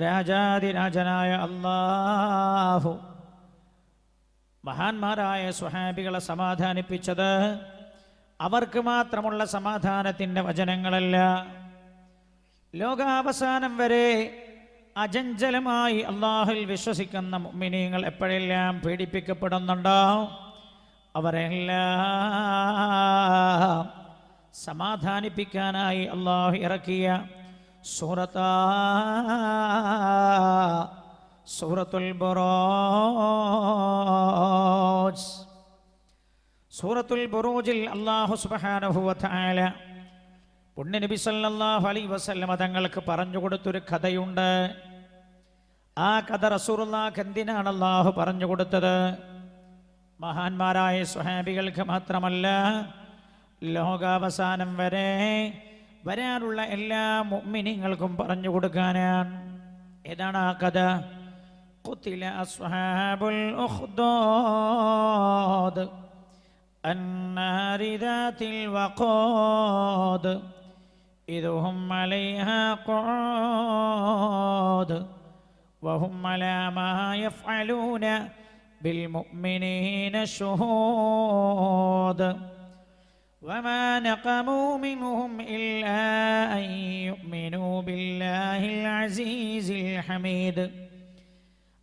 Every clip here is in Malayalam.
രാജാതിരാജനായ അള്ളാഹു മഹാന്മാരായ സ്വഹാബികളെ സമാധാനിപ്പിച്ചത് അവർക്ക് മാത്രമുള്ള സമാധാനത്തിന്റെ വചനങ്ങളല്ല. ലോകാവസാനം വരെ അജഞ്ചലമായി അള്ളാഹുൽ വിശ്വസിക്കുന്ന മുഅ്മിനീങ്ങൾ എപ്പോഴെല്ലാം പീഡിപ്പിക്കപ്പെടുന്നുണ്ടോ? അവരെല്ലാം സമാധാനിപ്പിക്കാനായി അള്ളാഹു ഇറക്കിയ സൂറത്ത സൂറത്തുൽ ബറോജ്. സൂറത്തുൽ ബറൂജിൽ അള്ളാഹു തആല പുണ്യ നബി സല്ലല്ലാഹു അലൈഹി വസല്ലമ തങ്ങൾക്ക് പറഞ്ഞു കൊടുത്തൊരു കഥയുണ്ട്. ആ കഥ റസൂറുല്ലാഖ് എന്തിനാണ് അള്ളാഹു പറഞ്ഞു കൊടുത്തത്? മഹാന്മാരായ സ്വഹാബികൾക്ക് മാത്രമല്ല ലോകാവസാനം വരെ വരാനുള്ള എല്ലാ മുഅ്മിനീങ്ങൾക്കും പറഞ്ഞു കൊടുക്കാനാണ് ഏതാണ് ആ കഥ قتل أصحاب الأخدود النار ذات الوقود إذ هم عليها قعود وهم على ما يفعلون بالمؤمنين شهود وما نقموا منهم إلا أن يؤمنوا بالله العزيز الحميد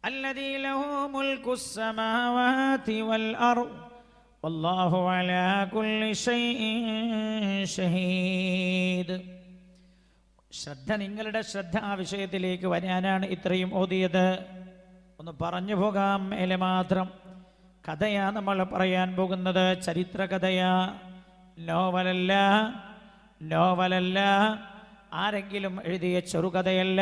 الذي له ملك السماوات والأرض والله على كل شيء شهيد ശ്രദ്ധ നിങ്ങളുടെ ശ്രദ്ധ ആ വിഷയത്തിലേക്ക് വരാനാണ് ഇത്രയും ഓതിയത് ഒന്ന് പറഞ്ഞു പോകാം മേലെ മാത്രം കഥയാ നമ്മൾ പറയാൻ പോകുന്നത് ചരിത്ര കഥയാ നോവലല്ല നോവലല്ല ആരെങ്കിലും എഴുതിയ ചെറുകഥയല്ല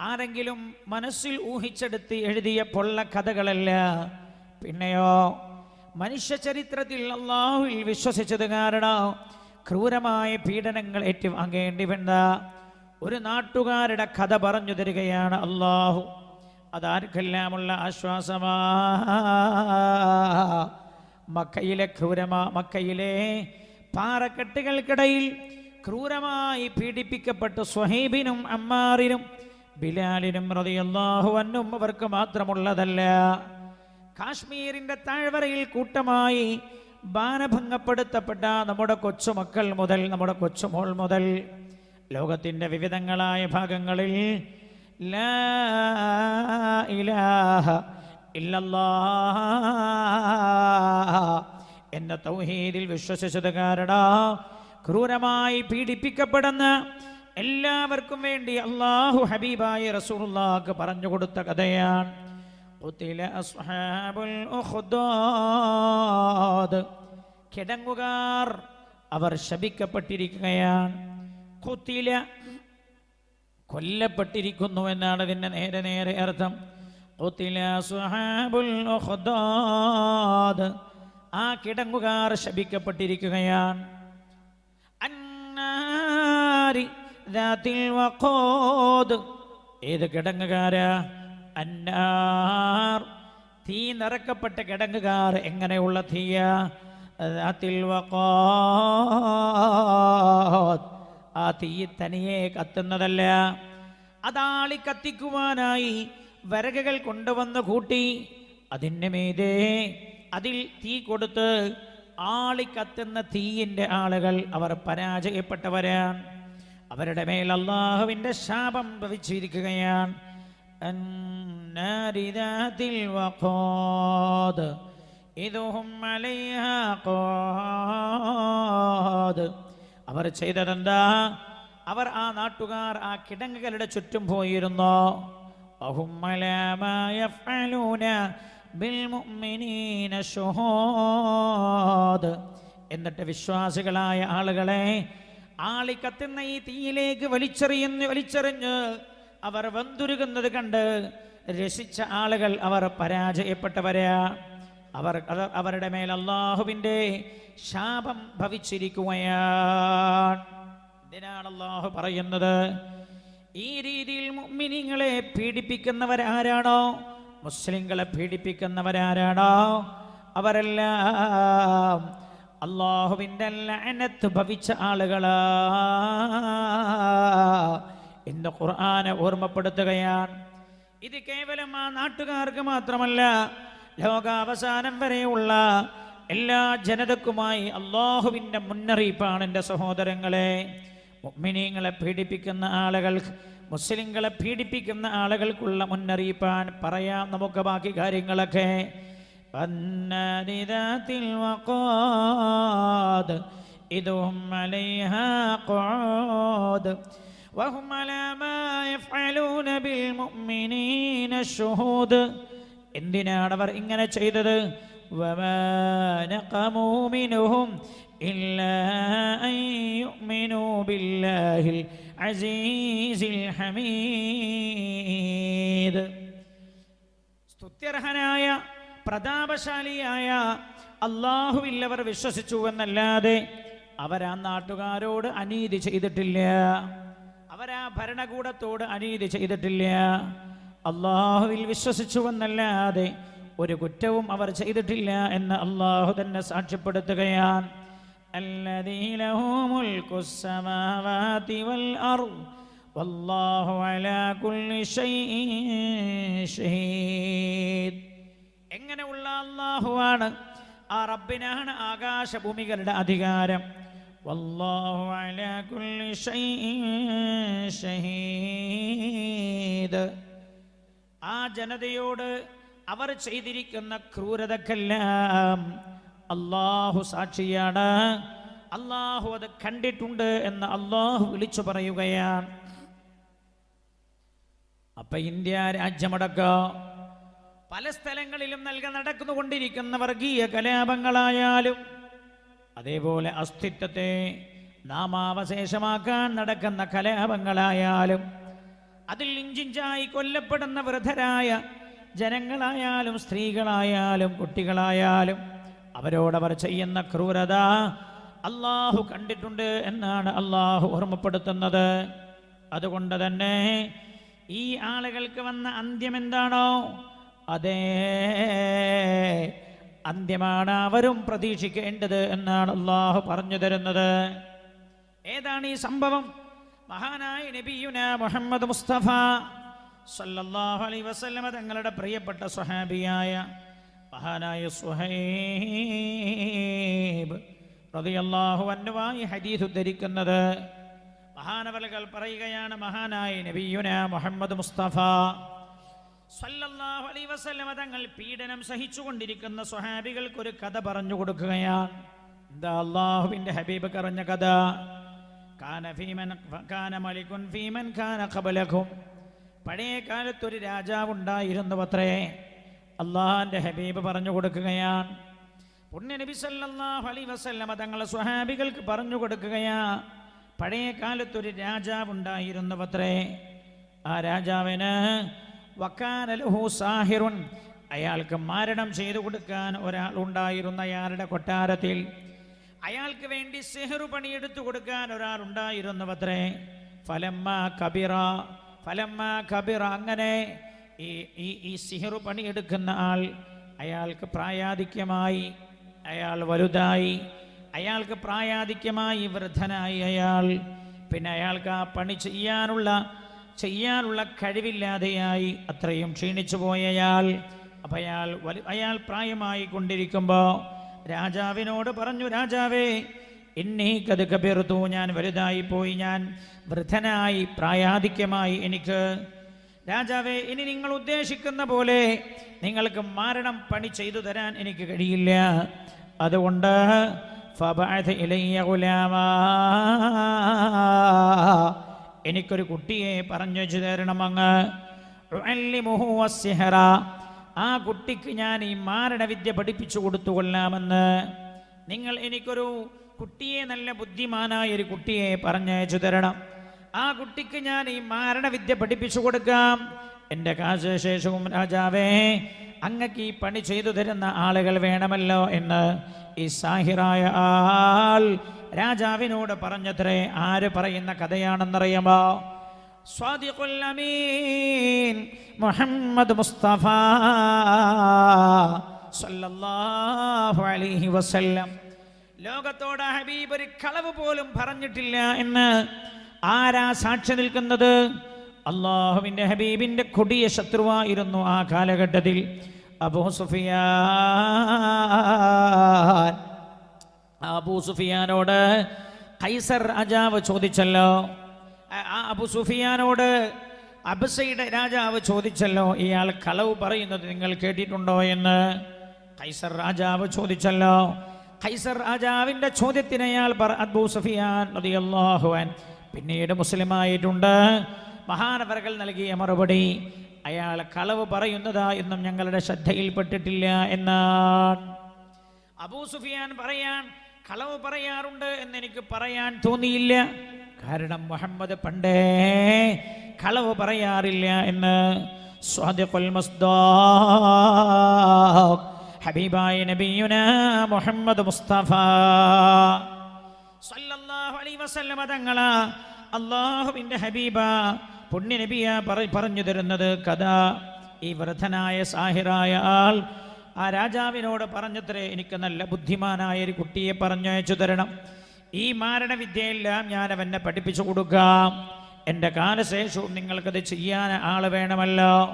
ആരെങ്കിലും മനസ്സിൽ ഊഹിച്ചെടുത്ത് എഴുതിയ പൊള്ള കഥകളല്ല. പിന്നെയോ മനുഷ്യ ചരിത്രത്തിൽ അള്ളാഹുവിൽ വിശ്വസിച്ചത് കാരണം ക്രൂരമായ പീഡനങ്ങൾ ഏറ്റുവാങ്ങേണ്ടി വേണ്ട ഒരു നാട്ടുകാരുടെ കഥ പറഞ്ഞു തരികയാണ് അള്ളാഹു. അതാർക്കെല്ലാമുള്ള ആശ്വാസമാ. മക്കയിലെ ക്രൂരമ മക്കയിലെ പാറക്കെട്ടുകൾക്കിടയിൽ ക്രൂരമായി പീഡിപ്പിക്കപ്പെട്ട സ്വഹീബിനും അമ്മാറിനും ബിലാലിനും റളിയല്ലാഹു അന്നും അവർക്ക് മാത്രമുള്ളതല്ല. കാശ്മീരിന്റെ താഴ്വരയിൽ കൂട്ടമായി ബാനഭംഗപ്പെടുത്തപ്പെട്ട നമ്മുടെ കൊച്ചുമക്കൾ മുതൽ നമ്മുടെ കൊച്ചുമോൾ മുതൽ ലോകത്തിന്റെ വിവിധങ്ങളായ ഭാഗങ്ങളിൽ ലാ ഇലാഹ എന്ന തൗഹീദിൽ വിശ്വസിച്ചത് കാരണ ക്രൂരമായി പീഡിപ്പിക്കപ്പെടുന്ന എല്ലാവർക്കും വേണ്ടി അള്ളാഹു ഹബീബായി റസൂർക്ക് പറഞ്ഞു കൊടുത്ത കഥയാണ്. കിടങ്ങുകാർ അവർ ശപിക്കപ്പെട്ടിരിക്കുകയാണ്. കൊല്ലപ്പെട്ടിരിക്കുന്നു എന്നാണ് അതിന്റെ നേരെ നേരെ അർത്ഥം. കുത്തില സുഹാബുൽ ഉഖ്ദാദ്. ആ കിടങ്ങുകാർ ശപിക്കപ്പെട്ടിരിക്കുകയാണ് അന്നാരി. ഏത് കിടങ്ങുകാരാ അന്നാർ തീ നിറക്കപ്പെട്ട കിടങ്ങുകാർ എങ്ങനെയുള്ള തീയ. ആ തീ തനിയെ കത്തുന്നതല്ല അതാളി കത്തിക്കുവാനായി വരകകൾ കൊണ്ടുവന്ന് കൂട്ടി അതിന്റെ മീതേ അതിൽ തീ കൊടുത്ത് ആളിക്കത്തുന്ന തീയിന്റെ ആളുകൾ അവർ പരാജയപ്പെട്ടവരാണ്. അവരുടെ മേൽ അള്ളാഹുവിന്റെ ശാപം ഭവിച്ചിരിക്കുകയാണ്. അവർ ചെയ്തതെന്താ? അവർ ആ നാട്ടുകാർ ആ കിടങ്ങുകളുടെ ചുറ്റും പോയിരുന്നോ. وهم على ما يفعلون بالمؤمنين شهود എന്നിട്ട് വിശ്വാസികളായ ആളുകളെ ആളി കത്തുന്ന ഈ തീയിലേക്ക് വലിച്ചെറിയുന്നു വലിച്ചെറിഞ്ഞ് അവർ വന്തുരുകുന്നത് കണ്ട് രസിച്ച ആളുകൾ അവർ പരാജയപ്പെട്ടവരാ അവർ അത് അവരുടെ മേൽ അള്ളാഹുവിൻ്റെ ശാപം ഭവിച്ചിരിക്കുകയാണ് ഇതിനാണ് അള്ളാഹു പറയുന്നത് ഈ രീതിയിൽ മുമ്മിനിങ്ങളെ പീഡിപ്പിക്കുന്നവരാരാണോ? മുസ്ലിങ്ങളെ പീഡിപ്പിക്കുന്നവരാരാണോ? അവരെല്ലാം അള്ളാഹുവിന്റെ ലഅനത്ത് ഭവിച്ച ആളുകളാ. എന്ന് ഖുർആനെ ഓർമ്മപ്പെടുത്തുകയാണ്. ഇത് കേവലം ആ നാട്ടുകാർക്ക് മാത്രമല്ല ലോകാവസാനം വരെയുള്ള എല്ലാ ജനതക്കുമായി അള്ളാഹുവിന്റെ മുന്നറിയിപ്പാണ് എന്റെ സഹോദരങ്ങളെ. മുഅ്മിനീങ്ങളെ പീഡിപ്പിക്കുന്ന ആളുകൾക്ക് മുസ്ലിങ്ങളെ പീഡിപ്പിക്കുന്ന ആളുകൾക്കുള്ള മുന്നറിയിപ്പാൻ പറയാം നമുക്ക് ബാക്കി കാര്യങ്ങളൊക്കെ والنار ذات الوقاد إذ هم عليها قعود وهم على ما يفعلون بالمؤمنين الشهود എന്തിനാണ് അവർ ഇങ്ങനെ ചെയ്തത് وما نقموا منهم إلا أن يؤمنوا بالله العزيز الحميد സ്തുത്യർഹനായ പ്രതാപശാലിയായ അള്ളാഹുവിൽ അവർ വിശ്വസിച്ചു എന്നല്ലാതെ അവരാ നാട്ടുകാരോട് അനീതി ചെയ്തിട്ടില്ല അവരാ ഭരണകൂടത്തോട് അനീതി ചെയ്തിട്ടില്ല അള്ളാഹുവിൽ വിശ്വസിച്ചു എന്നല്ലാതെ ഒരു കുറ്റവും അവർ ചെയ്തിട്ടില്ല എന്ന് അള്ളാഹു തന്നെ സാക്ഷ്യപ്പെടുത്തുകയാണ് الذي له ملك السماوات والأرض والله على كل شيء شهيد എങ്ങനെയുള്ള അള്ളാഹുവാണ് ആ റബ്ബിനാണ് ആകാശഭൂമികളുടെ അധികാരം വല്ലാഹു അലാ കുല്ലി ഷൈഇൻ ഷഹീദ് ആ ജനതയോട് അവർ ചെയ്തിരിക്കുന്ന ക്രൂരതക്കെല്ലാം അള്ളാഹു സാക്ഷിയാണ്. അള്ളാഹു അത് കണ്ടിട്ടുണ്ട് എന്ന് അള്ളാഹു വിളിച്ചു പറയുകയാണ്. അപ്പൊ ഇന്ത്യ രാജ്യമടക്കം പല സ്ഥലങ്ങളിലും നൽക നടക്കുന്നുകൊണ്ടിരിക്കുന്ന വർഗീയ കലാപങ്ങളായാലും അതേപോലെ അസ്തിത്വത്തെ നാമാവശേഷമാക്കാൻ നടക്കുന്ന കലാപങ്ങളായാലും അതിൽ ഇഞ്ചിഞ്ചായി കൊല്ലപ്പെടുന്ന വൃദ്ധരായ ജനങ്ങളായാലും സ്ത്രീകളായാലും കുട്ടികളായാലും അവരോടവർ ചെയ്യുന്ന ക്രൂരത അള്ളാഹു കണ്ടിട്ടുണ്ട് എന്നാണ് അള്ളാഹു ഓർമ്മപ്പെടുത്തുന്നത്. അതുകൊണ്ട് തന്നെ ഈ ആളുകൾക്ക് വന്ന അന്ത്യം എന്താണോ അതേ അന്ത്യമാണ് അവരും പ്രതീക്ഷിക്കേണ്ടത് എന്നാണ് അള്ളാഹു പറഞ്ഞു തരുന്നത്. ഏതാണ് ഈ സംഭവം? മഹാനായ നബിയുന മുഹമ്മദ് മുസ്തഫ സല്ലല്ലാഹു അലൈഹി വസല്ലമ തങ്ങളുടെ പ്രിയപ്പെട്ട സ്വഹാബിയായ മഹാനായ സുഹൈബ് റളിയല്ലാഹു അൻഹുവായി ഹദീസ് ഉദ്ധരിക്കുന്നത്. മഹാനവലുകൾ പറയുകയാണ് മഹാനായ നബിയുന മുഹമ്മദ് മുസ്തഫ സല്ലല്ലാഹു അലൈഹി വസല്ലമ തങ്ങൾ പീഡനം സഹിച്ചുകൊണ്ടിരിക്കുന്ന സ്വഹാബികൾക്ക് ഒരു കഥ പറഞ്ഞു കൊടുക്കുകയാണ്. എന്താ അള്ളാഹുവിന്റെ ഹബീബ് കറഞ്ഞ കഥ? കാന ഫീമൻ കാന മലിക്കുൻ ഫീമൻ കാന ഖബലകും പഴയ കാലത്ത് ഒരു രാജാവ് ഉണ്ടായിരുന്നു അത്രേ അള്ളാഹിന്റെ ഹബീബ് പറഞ്ഞു കൊടുക്കുകയാണ്. പുണ്യ നബി സല്ലല്ലാഹു അലൈഹി വസല്ലമ തങ്ങളെ സ്വഹാബികൾക്ക് പറഞ്ഞു കൊടുക്കുകയാ. പഴയ കാലത്തൊരു രാജാവുണ്ടായിരുന്നു അത്രേ. ആ രാജാവിന് വക്കാനലഹു സാഹിറുൻ അയാൾക്ക് മാരണം ചെയ്തു കൊടുക്കാൻ ഒരാൾ ഉണ്ടായിരുന്ന അയാളുടെ കൊട്ടാരത്തിൽ. അയാൾക്ക് വേണ്ടി സെഹറു പണിയെടുത്തു കൊടുക്കാൻ ഒരാൾ ഉണ്ടായിരുന്നവത്രേ ഫലമ്മ കബിറ ഫലമ്മ കബിറ അങ്ങനെ ഈ ഈ ഈ സിഹറു പണിയെടുക്കുന്ന ആൾ അയാൾക്ക് പ്രായാധിക്യമായി അയാൾ വലുതായി അയാൾക്ക് പ്രായാധിക്യമായി വൃദ്ധനായി അയാൾ. പിന്നെ അയാൾക്ക് ആ പണി ചെയ്യാനുള്ള ചെയ്യാനുള്ള കഴിവില്ലാതെയായി അത്രയും ക്ഷീണിച്ചു പോയ അയാൾ. അപ്പം അയാൾ വലു അയാൾ പ്രായമായി കൊണ്ടിരിക്കുമ്പോൾ രാജാവിനോട് പറഞ്ഞു രാജാവേ എന്നീ കബിർത്തു ഞാൻ വലുതായി പോയി ഞാൻ വൃദ്ധനായി പ്രായാധിക്യമായി എനിക്ക് രാജാവേ ഇനി നിങ്ങൾ ഉദ്ദേശിക്കുന്ന പോലെ നിങ്ങൾക്ക് മാരണം പണി ചെയ്തു തരാൻ എനിക്ക് കഴിയില്ല. അതുകൊണ്ട് എനിക്കൊരു കുട്ടിയെ പറഞ്ഞു വെച്ചു തരണം അങ്ങ്. ആ കുട്ടിക്ക് ഞാൻ ഈ മാരണവിദ്യ പഠിപ്പിച്ചു കൊടുത്തു കൊള്ളാമെന്ന്. നിങ്ങൾ എനിക്കൊരു കുട്ടിയെ നല്ല ബുദ്ധിമാനായ ഒരു കുട്ടിയെ പറഞ്ഞയച്ചു തരണം. ആ കുട്ടിക്ക് ഞാൻ ഈ മാരണവിദ്യ പഠിപ്പിച്ചു കൊടുക്കാം. എന്റെ കാശശേഷവും രാജാവേ അങ്ങക്ക് ഈ പണി ചെയ്തു തരുന്ന ആളുകൾ വേണമല്ലോ എന്ന് ഈ സാഹിറായ ആൾ രാജാവിനോട് പറഞ്ഞത്രേ ആര് പറയുന്ന കഥയാണെന്നറിയാമോ? സ്വാദിഖുൽ അമീൻ മുഹമ്മദ് മുസ്തഫ സല്ലല്ലാഹു അലൈഹി വസല്ലം. ലോകത്തോട് ഹബീബ് ഒരു കളവ് പോലും പറഞ്ഞിട്ടില്ല എന്ന് ആരാ സാക്ഷി നിൽക്കുന്നത്? അള്ളാഹുവിന്റെ ഹബീബിന്റെ കൊടിയ ശത്രുവായിരുന്നു ആ കാലഘട്ടത്തിൽ. Abu Sufyan. അബൂ സുഫിയാനോട് കൈസർ രാജാവ് ചോദിച്ചല്ലോ. ആ- അബു സുഫിയാനോട് അബസയുടെ രാജാവ് ചോദിച്ചല്ലോ. ഇയാൾ കളവ് പറയുന്നത് നിങ്ങൾ കേട്ടിട്ടുണ്ടോ എന്ന്? കൈസർ രാജാവ് ചോദിച്ചല്ലോ. കൈസർ രാജാവിന്റെ ചോദ്യത്തിന് അയാൾ അബൂ സുഫിയാൻ അൻഹു. പിന്നീട് മുസ്ലിമായിട്ടുണ്ട്. മഹാനവരകൾ നൽകിയ മറുപടി അയാൾ കളവ് പറയുന്നതാ എന്നും ഞങ്ങളുടെ ശ്രദ്ധയിൽപ്പെട്ടിട്ടില്ല എന്നാണ്. അബൂ സുഫിയാൻ പറയാൻ കളവ് പറയാറുണ്ട് എന്ന് എനിക്ക് പറയാൻ തോന്നിയില്ല. കാരണം മുഹമ്മദ് പണ്ടേ കളവ് പറയാറില്ല എന്ന്. ഹബീബായ നബിയുന മുഹമ്മദ് മുസ്തഫ. അള്ളാഹുവിന്റെ ഹബീബ പുണ്യ നബിയ പറഞ്ഞു തരുന്നത് കഥ ഈ വൃദ്ധനായ സാഹിറായ ആൾ ആ രാജാവിനോട് പറഞ്ഞത്രേ എനിക്ക് നല്ല ബുദ്ധിമാനായ ഒരു കുട്ടിയെ പറഞ്ഞയച്ചു തരണം. ഈ മാരണവിദ്യയെല്ലാം ഞാൻ അവനെ പഠിപ്പിച്ചു കൊടുക്കാം. എന്റെ കാലശേഷവും നിങ്ങൾക്കത് ചെയ്യാൻ ആൾ വേണമല്ലോ.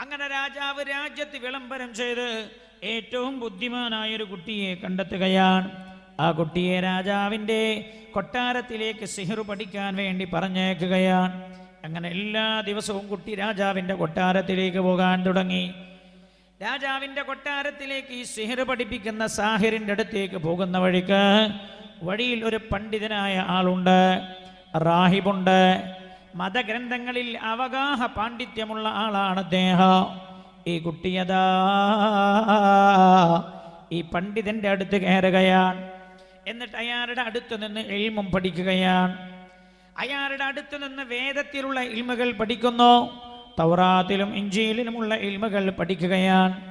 അങ്ങനെ രാജാവ് രാജ്യത്ത് വിളംബരം ചെയ്ത് ഏറ്റവും ബുദ്ധിമാനായ ഒരു കുട്ടിയെ കണ്ടെത്തുകയാണ്. ആ കുട്ടിയെ രാജാവിന്റെ കൊട്ടാരത്തിലേക്ക് സിഹിർ പഠിക്കാൻ വേണ്ടി പറഞ്ഞേക്കുകയാണ് അങ്ങനെ എല്ലാ ദിവസവും കുട്ടി രാജാവിന്റെ കൊട്ടാരത്തിലേക്ക് പോകാൻ തുടങ്ങി. രാജാവിന്റെ കൊട്ടാരത്തിലേക്ക് ഈ സിഹിർ പഠിപ്പിക്കുന്ന സാഹിറിന്റെ അടുത്തേക്ക് പോകുന്ന വഴിക്ക് വഴിയിൽ ഒരു പണ്ഡിതനായ ആളുണ്ട്. റാഹിബുണ്ട്. മതഗ്രന്ഥങ്ങളിൽ അവഗാഹ പാണ്ഡിത്യമുള്ള ആളാണ് അദ്ദേഹം. ഈ കുട്ടിയതാ ഈ പണ്ഡിതന്റെ അടുത്ത് കയറുകയാണ്. എന്നിട്ട് അയാളുടെ അടുത്ത് നിന്ന് എൽമും പഠിക്കുകയാണ്. അയാളുടെ അടുത്ത് നിന്ന് വേദത്തിലുള്ള ഇൽമകൾ പഠിക്കുന്നു. തൗറാത്തിലും ഇഞ്ചിയിലുമുള്ള ഇൽമകൾ പഠിക്കുകയാണ്.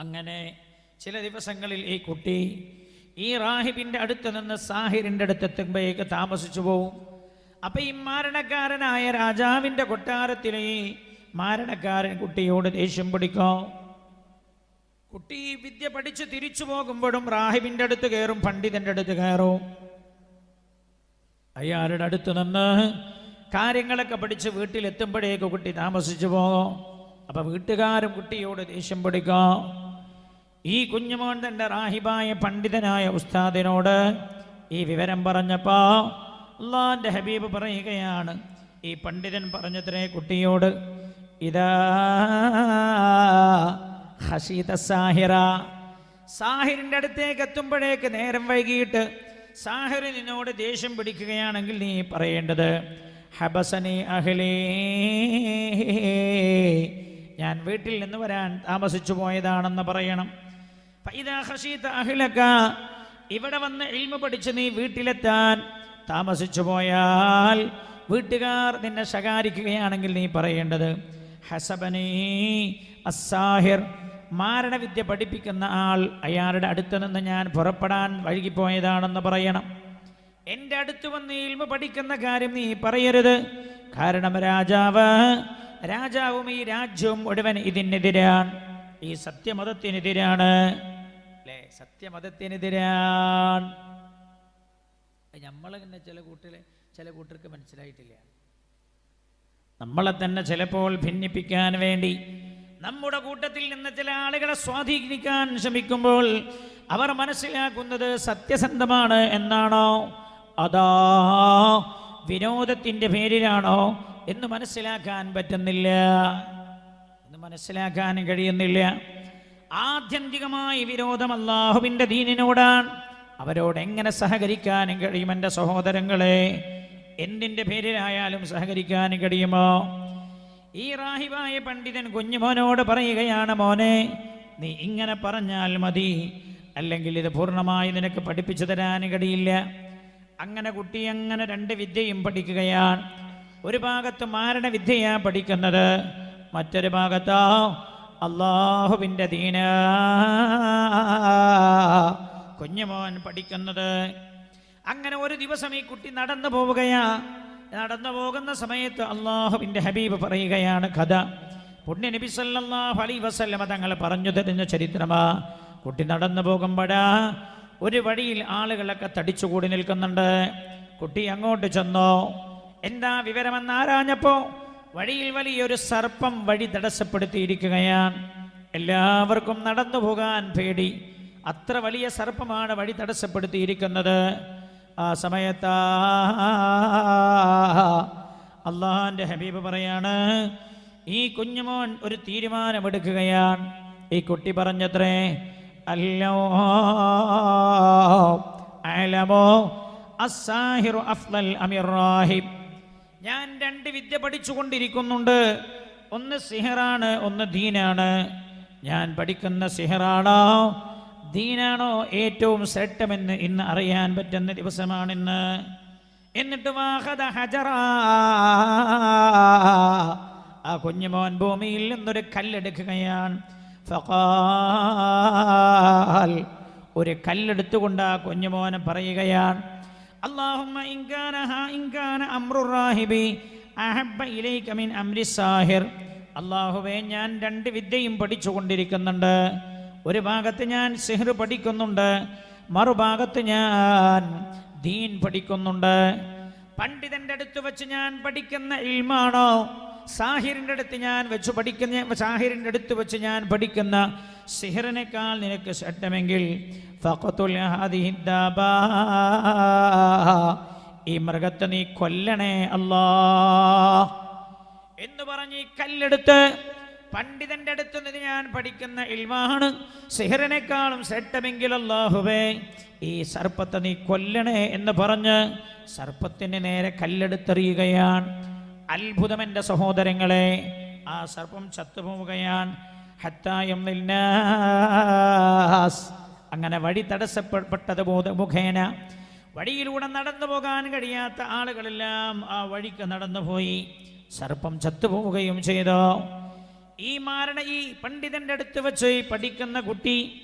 അങ്ങനെ ചില ദിവസങ്ങളിൽ ഈ കുട്ടി ഈ റാഹിബിന്റെ അടുത്ത് നിന്ന് സാഹിറിന്റെ അടുത്ത് എത്തുമ്പോഴേക്ക് താമസിച്ചു പോവും. അപ്പം ഈ മാരണക്കാരനായ രാജാവിന്റെ കൊട്ടാരത്തിലെ മാരണക്കാരൻ കുട്ടിയോട് ദേഷ്യം പിടിക്കും. കുട്ടി വിദ്യ പഠിച്ച് തിരിച്ചു പോകുമ്പോഴും റാഹിബിന്റെ അടുത്ത് കയറും പണ്ഡിതന്റെ അടുത്ത് കയറും. അയാളുടെ അടുത്ത് നിന്ന് കാര്യങ്ങളൊക്കെ പഠിച്ച് വീട്ടിലെത്തുമ്പോഴേക്ക് കുട്ടി താമസിച്ചു പോകും. അപ്പൊ വീട്ടുകാരും കുട്ടിയോട് ദേഷ്യം പിടിക്കും. ഈ കുഞ്ഞുമോൻ തന്റെ റാഹിബായ പണ്ഡിതനായ ഉസ്താദിനോട് ഈ വിവരം പറഞ്ഞപ്പോ അള്ളാന്റെ ഹബീബ് പറയുകയാണ്. ഈ പണ്ഡിതൻ പറഞ്ഞത്രേ കുട്ടിയോട് ഇതാ ഹസീത സാഹിറ. സാഹിറിന്റെ അടുത്തേക്ക് എത്തുമ്പോഴേക്ക് നേരം വൈകിട്ട് സാഹിർ നിന്നോട് ദേഷ്യം പിടിക്കുകയാണെങ്കിൽ നീ പറയേണ്ടത് ഹബസനി അഹ്ലേ ഞാൻ വീട്ടിൽ നിന്ന് വരാൻ താമസിച്ചു പോയതാണെന്ന് പറയണം. ഫൈദാ ഖശീത അഹ്ലക ഇവിടെ വന്ന് ഇൽമ പഠിച്ച് നീ വീട്ടിലെത്താൻ താമസിച്ചു പോയാൽ വീട്ടുകാർ നിന്നെ ശകാരിക്കുകയാണെങ്കിൽ നീ പറയേണ്ടത് ഹസബനി അസാഹിർ മാരണവിദ്യ പഠിപ്പിക്കുന്ന ആൾ അയാളുടെ അടുത്ത് നിന്ന് ഞാൻ പുറപ്പെടാൻ വഴുകിപ്പോയതാണെന്ന് പറയണം. എന്റെ അടുത്ത് വന്ന് ഇൽമ പഠിക്കുന്ന കാര്യം നീ പറയരുത്. കാരണം രാജാവ് രാജാവും ഈ രാജ്യവും ഒടുവൻ ഇതിനെതിരാണ്. ഈ സത്യമതത്തിനെതിരാണ്. അല്ലേ? സത്യമതത്തിനെതിരാണ്. നമ്മൾ തന്നെ ചില കൂട്ടിലെ ചില കൂട്ടർക്ക് മനസ്സിലായിട്ടില്ല. നമ്മളെ തന്നെ ചിലപ്പോൾ ഭിന്നിപ്പിക്കാൻ വേണ്ടി നമ്മുടെ കൂട്ടത്തിൽ നിന്ന് ചില ആളുകളെ സ്വാധീനിക്കാൻ ശ്രമിക്കുമ്പോൾ അവർ മനസ്സിലാക്കുന്നത് സത്യസന്ധമാണ് എന്നാണോ? അതാ വിനോദത്തിന്റെ പേരിലാണോ എന്ന് മനസ്സിലാക്കാൻ പറ്റുന്നില്ല. എന്ന് മനസ്സിലാക്കാൻ കഴിയുന്നില്ല. ആത്യന്തികമായി വിരോധം അള്ളാഹുവിന്റെ ദീനിനോടാണ്. അവരോട് എങ്ങനെ സഹകരിക്കാനും കഴിയും എന്റെ സഹോദരങ്ങളെ? എന്തിന്റെ പേരിലായാലും സഹകരിക്കാനും കഴിയുമോ? ഈ റാഹിബായ പണ്ഡിതൻ കുഞ്ഞുമോനോട് പറയുകയാണ് മോനെ നീ ഇങ്ങനെ പറഞ്ഞാൽ മതി. അല്ലെങ്കിൽ ഇത് പൂർണമായി നിനക്ക് പഠിപ്പിച്ചു തരാൻ കഴിയില്ല. അങ്ങനെ കുട്ടി അങ്ങനെ രണ്ട് വിദ്യയും പഠിക്കുകയാണ്. ഒരു ഭാഗത്ത് മാരണ വിദ്യയാ പഠിക്കുന്നത് മറ്റൊരു ഭാഗത്തോ അള്ളാഹുവിന്റെ ദീന കുഞ്ഞുമോൻ പഠിക്കുന്നത്. അങ്ങനെ ഒരു ദിവസം ഈ കുട്ടി നടന്നു പോവുകയാ. നടന്നു പോകുന്ന സമയത്ത് അള്ളാഹുവിന്റെ ഹബീബ് പറയുകയാണ് കഥ. പുണ്യ നബി സല്ലല്ലാഹു അലൈഹി വസല്ലമ തങ്ങൾ പറഞ്ഞു തരുന്ന ചരിത്രമാ. കുട്ടി നടന്നു പോകുമ്പോഴാ ഒരു വഴിയിൽ ആളുകളൊക്കെ തടിച്ചുകൂടി നിൽക്കുന്നുണ്ട്. കുട്ടി അങ്ങോട്ട് ചെന്നോ. എന്താ വിവരമെന്ന് ആരാഞ്ഞപ്പോ? വഴിയിൽ വലിയൊരു സർപ്പം വഴി തടസ്സപ്പെടുത്തിയിരിക്കുകയാണ്. എല്ലാവർക്കും നടന്നു പോകാൻ പേടി. അത്ര വലിയ സർപ്പമാണ് വഴി തടസ്സപ്പെടുത്തിയിരിക്കുന്നത്. ആ സമയത്താ അള്ളാഹാന്റെ ഹബീബ് പറയാണ് ഈ കുഞ്ഞുമോൻ ഒരു തീരുമാനമെടുക്കുകയാണ്. ഈ കുട്ടി പറഞ്ഞത്രേ അല്ലോ അലമോ ഞാൻ രണ്ട് വിദ്യ പഠിച്ചുകൊണ്ടിരിക്കുന്നുണ്ട്. ഒന്ന് സിഹറാണ് ഒന്ന് ദീനാണ്. ഞാൻ പഠിക്കുന്ന സിഹറാണോ? ദീനാണോ ഏറ്റവും ശ്രേഷ്ഠമെന്ന് ഇന്ന് അറിയാൻ പറ്റുന്ന ദിവസമാണിന്ന്. എന്നിട്ട് വാഹദ ഹജറ. ആ കുഞ്ഞുമോൻ ഭൂമിയിൽ നിന്നൊരു കല്ലെടുക്കുകയാണ്. ഫഖാൽ. ഒരു കല്ലെടുത്തുകൊണ്ട് ആ കുഞ്ഞുമോന് പറയുകയാണ്. അള്ളാഹുമ്മ ഇൻകാന ഇൻകാന റാഹിബി അഹബ്ബ ഇലൈക മിൻ അംരി സാഹിർ. അള്ളാഹുവേ ഞാൻ രണ്ട് വിദ്യയും പഠിച്ചുകൊണ്ടിരിക്കുന്നുണ്ട്. ഒരു ഭാഗത്ത് ഞാൻ സിഹർ പഠിക്കുന്നുണ്ട് മറുഭാഗത്ത് ഞാൻ ദീൻ പഠിക്കുന്നുണ്ട്. പണ്ഡിതന്റെ അടുത്ത് വെച്ച് ഞാൻ പഠിക്കുന്ന ഇൽമാണോ? സാഹിറിന്റെ അടുത്ത് ഞാൻ വെച്ച് പഠിക്കുന്ന സാഹിറിന്റെ അടുത്ത് വെച്ച് ഞാൻ പഠിക്കുന്ന സിഹറിനേക്കാൾ നിനക്ക് ശട്ടമെങ്കിൽ. ഈ മൃഗത്തെ നീ കൊല്ലണേ അല്ലാ എന്ന് പറഞ്ഞ് ഈ കല്ലെടുത്ത് പണ്ഡിതന്റെ അടുത്ത് നിന്ന് ഞാൻ പഠിക്കുന്ന ഇൽമാണ്. സിഹറിനേക്കാളും ശ്രദ്ധമെങ്കിൽ അല്ലാഹുവേ ഈ സർപ്പത്തെ നീ കൊല്ലണേ എന്ന് പറഞ്ഞ് സർപ്പത്തിന് നേരെ കല്ലെടുത്തെറിയുകയാണ്. അത്ഭുതം എന്റെ സഹോദരങ്ങളെ ആ സർപ്പം ചത്തുപോവുകയാണ്. ഹത്തായം. അങ്ങനെ വഴി തടസ്സപ്പെട്ടത് ബോധ മുഖേന വഴിയിലൂടെ നടന്നു പോകാൻ കഴിയാത്ത ആളുകളെല്ലാം ആ വഴിക്ക് നടന്നുപോയി. സർപ്പം ചത്തുപോവുകയും ചെയ്തു. ഈ മാരണ ഈ പണ്ഡിതന്റെ അടുത്ത് വെച്ച് ഈ പഠിക്കുന്ന കുട്ടി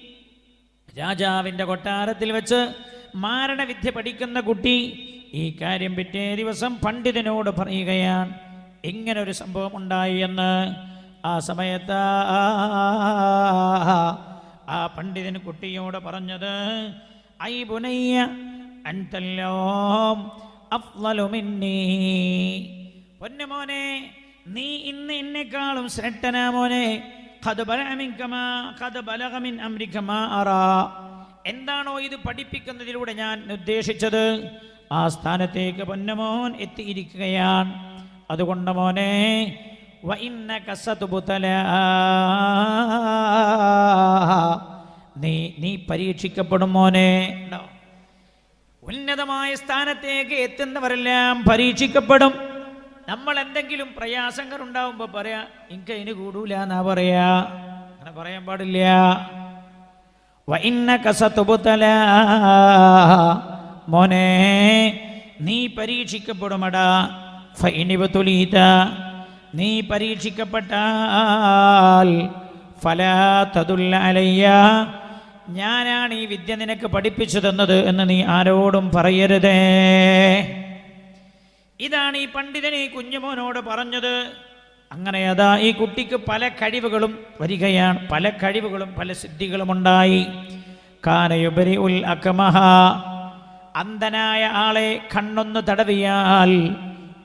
രാജാവിന്റെ കൊട്ടാരത്തിൽ വെച്ച് മാരണവിദ്യ പഠിക്കുന്ന കുട്ടി ഈ കാര്യം പിറ്റേ ദിവസം പണ്ഡിതനോട് പറയുകയാണ്. ഇങ്ങനെ ഒരു സംഭവം ഉണ്ടായി എന്ന്. ആ സമയത്ത് ആ പണ്ഡിതൻ കുട്ടിയോട് പറഞ്ഞത് ഐ പുനയ്യ അൻതല്ലോ അഫ്ളലു മിന്നീ. പൊന്നുമോനെ നീ ഇന്ന് എന്നെക്കാളും ശ്രേഷ്ഠനാ മോനെ. എന്താണോ ഇത് പഠിപ്പിക്കുന്നതിലൂടെ ഞാൻ ഉദ്ദേശിച്ചത് ആ സ്ഥാനത്തേക്ക് പൊന്നമോൻ എത്തിയിരിക്കുകയാണ്. അതുകൊണ്ട് മോനെ. നീ നീ പരീക്ഷിക്കപ്പെടും മോനെ. ഉന്നതമായ സ്ഥാനത്തേക്ക് എത്തുന്നവരെല്ലാം പരീക്ഷിക്കപ്പെടും. നമ്മൾ എന്തെങ്കിലും പ്രയാസങ്ങൾ ഉണ്ടാവുമ്പോ പറയാ എനിക്ക് ഇനി കൂടൂല എന്നാ പറയാ. അങ്ങനെ പറയാൻ പാടില്ല. വൈന്ന കസത്തുപുത്തല മോനെ നീ പരീക്ഷിക്കപ്പെടുമടാ. ഫൈനിബത്തുലീത നീ പരീക്ഷിക്കപ്പെട്ടാൽ ഫലാ അലയ്യ. ഞാനാണ് ഈ വിദ്യ നിനക്ക് പഠിപ്പിച്ചു തന്നത് എന്ന് നീ ആരോടും പറയരുതേ. ഇതാണ് ഈ പണ്ഡിതൻ ഈ കുഞ്ഞുമോനോട് പറഞ്ഞത്. അങ്ങനെ അതാ ഈ കുട്ടിക്ക് പല കഴിവുകളും വരികയാണ്. പല കഴിവുകളും പല സിദ്ധികളും ഉണ്ടായി കാനയുപരി ഉൽ അക്കമഹ അന്ധനായ ആളെ കണ്ണൊന്ന് തടവിയാൽ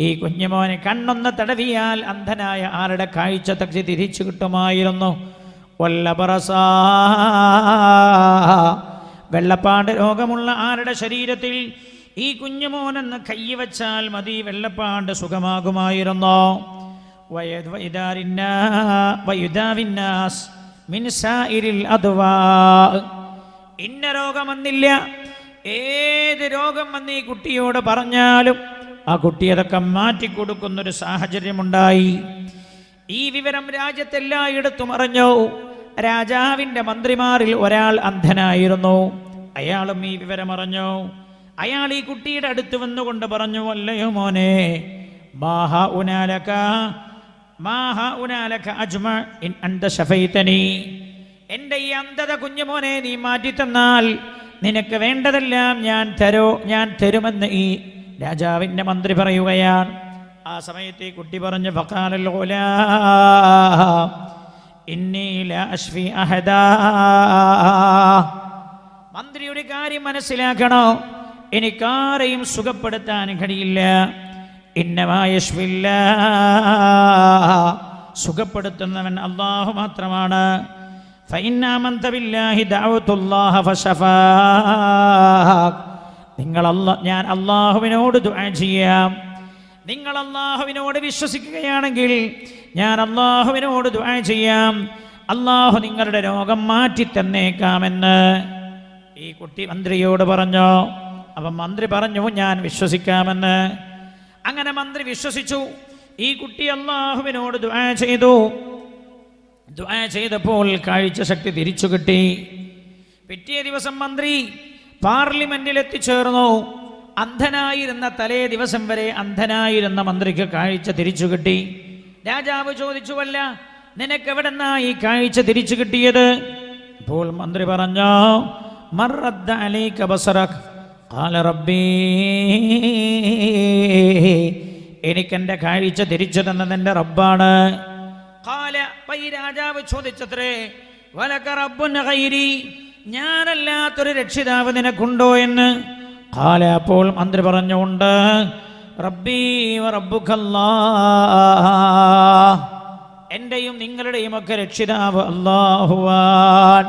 ഈ കുഞ്ഞുമോനെ കണ്ണൊന്ന് തടവിയാൽ അന്ധനായ ആളുടെ കാഴ്ച തക്ഷി തിരിച്ചു കിട്ടുമായിരുന്നു. വെള്ളപ്പാണ്ട് രോഗമുള്ള ആരുടെ ശരീരത്തിൽ ഈ കുഞ്ഞുമോനെന്ന് കൈവച്ചാൽ മതി വെള്ളപ്പാണ്ട് സുഖമാകുമായിരുന്നോ. ഇന്ന രോഗം വന്നില്ല. ഏത് രോഗം വന്ന് ഈ കുട്ടിയോട് പറഞ്ഞാലും ആ കുട്ടി അതൊക്കെ മാറ്റിക്കൊടുക്കുന്നൊരു സാഹചര്യമുണ്ടായി. ഈ വിവരം രാജ്യത്തെല്ലായിടത്തും അറിഞ്ഞു? രാജാവിന്റെ മന്ത്രിമാരിൽ ഒരാൾ അന്ധനായിരുന്നു. അയാളും ഈ വിവരം അറിഞ്ഞു? അയാൾ ഈ കുട്ടിയുടെ അടുത്ത് വന്നുകൊണ്ട് പറഞ്ഞു അല്ലയോ മോനെ മാഹ ഉനാലക മാഹ ഉനാലക അജ്മ ഇൻ അന്ത ഷഫൈതനി എന്റെ ഈ അന്ധത കുഞ്ഞുമോനെ നീ മാറ്റി തന്നാൽ നിനക്ക് വേണ്ടതെല്ലാം ഞാൻ തരോ ഞാൻ തരുമെന്ന് ഈ രാജാവിന്റെ മന്ത്രി പറയുകയാണ്. ആ സമയത്ത് ഈ കുട്ടി പറഞ്ഞു ഫഖാലൽ ഗുലാം ഇന്നി ലാ അശ്ഫി അഹദാ. മന്ത്രിയുടെ കാര്യം മനസ്സിലാക്കണോ? എനിക്കാരെയും സുഖപ്പെടുത്താൻ കഴിയില്ല ഇന്നമായഷ്വില്ല സുഖപ്പെടുത്തുന്നവൻ അള്ളാഹു മാത്രമാണ്. നിങ്ങൾ അല്ല ഞാൻ അള്ളാഹുവിനോട് ദുആ ചെയ്യാം. നിങ്ങൾ അള്ളാഹുവിനോട് വിശ്വസിക്കുകയാണെങ്കിൽ ഞാൻ അള്ളാഹുവിനോട് ദുആ ചെയ്യാം. അള്ളാഹു നിങ്ങളുടെ രോഗം മാറ്റി തന്നേക്കാമെന്ന് ഈ കുട്ടി മന്ത്രിയോട് പറഞ്ഞു അപ്പം മന്ത്രി പറഞ്ഞു ഞാൻ വിശ്വസിക്കാമെന്ന്. അങ്ങനെ മന്ത്രി വിശ്വസിച്ചു. ഈ കുട്ടി അള്ളാഹുവിനോട് ദ്വാ ചെയ്തു. ദ്വാ ചെയ്തപ്പോൾ കാഴ്ച ശക്തി തിരിച്ചു കിട്ടി. പിറ്റേ ദിവസം മന്ത്രി പാർലമെന്റിൽ എത്തിച്ചേർന്നു അന്ധനായിരുന്ന തലേ ദിവസം വരെ അന്ധനായിരുന്ന മന്ത്രിക്ക് കാഴ്ച തിരിച്ചു കിട്ടി. രാജാവ് ചോദിച്ചുവല്ല നിനക്ക് എവിടെന്നാ ഈ കാഴ്ച തിരിച്ചു കിട്ടിയത്? അപ്പോൾ മന്ത്രി പറഞ്ഞു മർറദ്ദ അലൈക ബസറക്. ഖാല റബ്ബീ എനിക്കെന്റെ കാഴ്ച തിരിച്ചു തന്നത് എന്റെ റബ്ബാണ്. അപ്പൊ ഈ രാജാവ് ചോദിച്ചത്രേ വലക്ക റബ്ബുൻ ഗൈരി ഞാനല്ലാത്തൊരു രക്ഷിതാവ് നിനക്കുണ്ടോ എന്ന്? ഖാല അപ്പോൾ മന്ത്രി പറഞ്ഞുകൊണ്ട് റബ്ബീ വ റബ്ബുക്കല്ലാ എന്റെയും നിങ്ങളുടെയും ഒക്കെ രക്ഷിതാവ് അല്ലാഹുവാൻ.